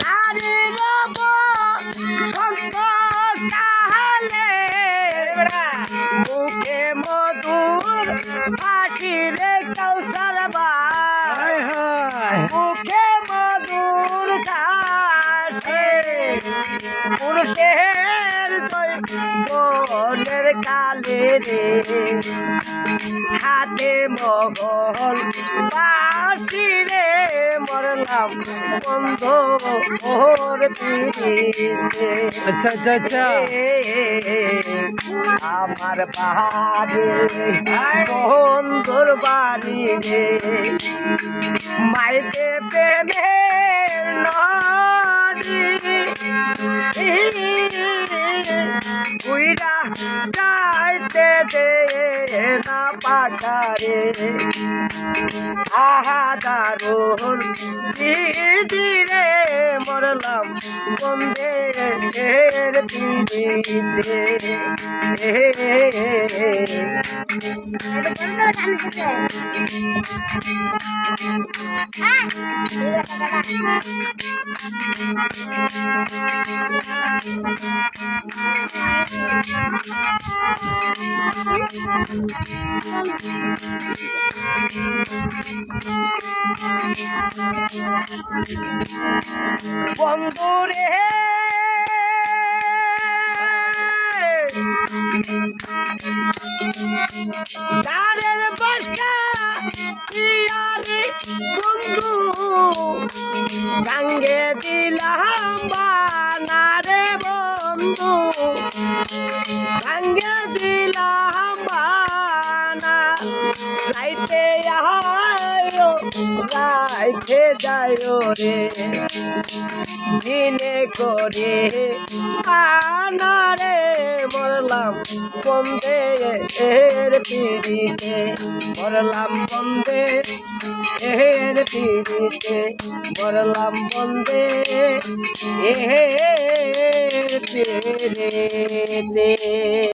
নারীর সন্ত কাহালে বুকে মধুর ফাঁসি রে কৌশল মুখে মধুর কাশে পুরুষের জৈবনের কালে রে। হাতে মহল বাসি বন্ধ পিড়িতে আচ্ছা আচ্ছা আচ্ছা। আমার বাড়ি বন্ধুর বাড়ি রে। মাইতে প্রেমের নদী। উইরা যাইতে দে। না পাকারে আহা দারুণ দিদি রে মরলাম বন্দে এর পিড়িতে বন্ধুরে। দাঁড়ের বসকা ইয়ারে বন্ধু। গাঙ্গে দিলাম বানারে বন্ধু। গাঙ্গে দিলাম বানা। রাইতে আয়ো রাইতে যায় রে। দিনে করে আনারে মরলাম বন্দে এর পিড়িতে। মরলাম বন্দে এর পিড়িতে। মরলাম বন্দে এর পিড়িতে।